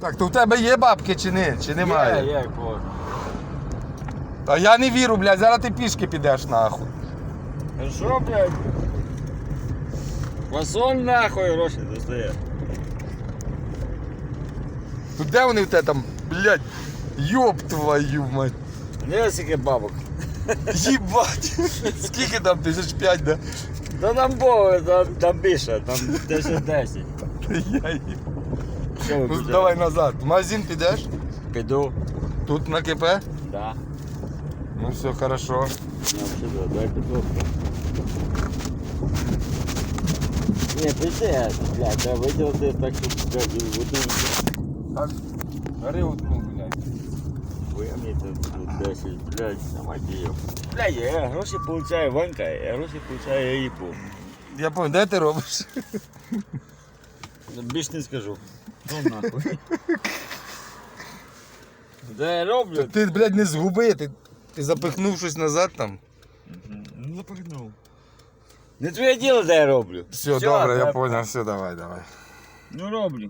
Так, то в тебе є бабки чи ні? Чи немає? Є, як боже. Та я не вірю, блядь, зараз ти пішки підеш нахуй. Ну що, блядь? Фасон нахуй гроші достає. То де вони в тебе там, блядь, йоб твою мать. Не скільки бабок. Їбать. Скільки там, тисяч п'ять, да? Та нам Боже, там, там більше, там 10-10. Я їб- Що ви Ну давай назад. В магазин підеш? Піду. Тут на КП? Да. Ну все хорошо. Ну, що, да, дай піду. Ні, піде, блядь, треба виділити так, щоб, блядь, і один. Так, бери одну, блядь. Мені тут 10, блядь, самодіяв. Блядь, я гроші получаю Ванька, я гроші получаю Іпу. Я пам'ятаю, де ти робиш? Більш не скажу. Ну нахуй. Де я роблю? Ти, блядь, не згуби, ти, ти запихнув щось назад там. Ну запихнув. Не твоє діло, де я роблю. Все, добре, я понял, все, давай, давай. Ну роблю.